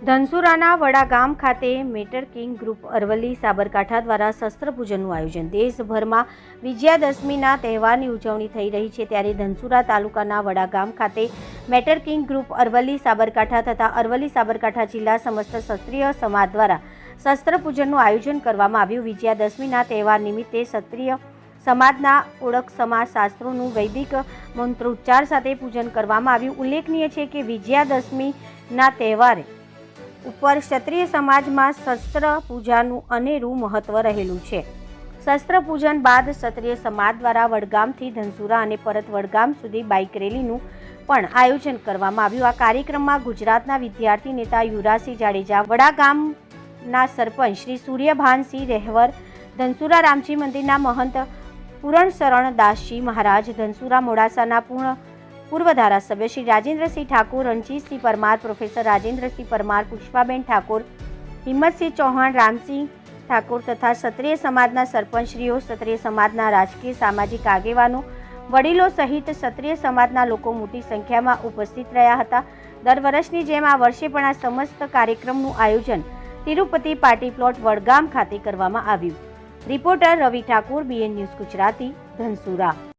ધનસુરાના વડા ગામ ખાતે matter king group Aravalli Sabarkantha દ્વારા શસ્ત્ર પૂજનનું આયોજન. દેશભરમાં વિજયાદશમીના તહેવારની ઉજવણી થઈ રહી છે ત્યારે ધનસુરા તાલુકાના વડા ગામ ખાતે matter king group Aravalli Sabarkantha તથા અરવલ્લી સાબરકાંઠા જિલ્લા સમસ્ત ક્ષત્રિય સમાજ દ્વારા શસ્ત્રપૂજનનું આયોજન કરવામાં આવ્યું. વિજયાદશમીના તહેવાર નિમિત્તે ક્ષત્રિય સમાજના ઓળખ, સમાજ શાસ્ત્રોનું વૈદિક મંત્રોચ્ચાર સાથે પૂજન કરવામાં આવ્યું. ઉલ્લેખનીય છે કે વિજયાદશમીના તહેવારે ઉપર ક્ષત્રિય સમાજમાં શસ્ત્ર પૂજાનું અનેરું મહત્વ રહેલું છે. શસ્ત્ર પૂજન બાદ ક્ષત્રિય સમાજ દ્વારા વડગામથી ધનસુરા અને પરત વડગામ સુધી બાઇક રેલીનું પણ આયોજન કરવામાં આવ્યું. આ કાર્યક્રમમાં ગુજરાતના વિદ્યાર્થી નેતા યુવરાજસિંહ જાડેજા વડાગામના સરપંચ શ્રી સૂર્યભાનસિંહ રહેવર, ધનસુરા રામજી મંદિરના મહંત પૂરણ શરણ દાસજી મહારાજ, ધનસુરા મોડાસાના પૂર્ણ પૂર્વ ધારાસભ્ય શ્રી રાજેન્દ્રસિંહ ઠાકોર, રણજીતસિંહ પરમાર, પ્રોફેસર રાજેન્દ્રસિંહ પરમાર, પુષ્પાબેન ઠાકોર, હિંમતસિંહ ચૌહાણ, રામસિંહ ઠાકોર તથા ક્ષત્રિય સમાજના સરપંચશ્રીઓ, ક્ષત્રિય સમાજના રાજકીય સામાજિક આગેવાનો, વડીલો સહિત ક્ષત્રિય સમાજના લોકો મોટી સંખ્યામાં ઉપસ્થિત રહ્યા હતા. દર વર્ષની જેમ આ વર્ષે પણ આ સમસ્ત કાર્યક્રમનું આયોજન તિરુપતિ પાર્ટી પ્લોટ વડગામ ખાતે કરવામાં આવ્યું. Reporter Ravi Thakor, BN news Gujarati, Dhansura.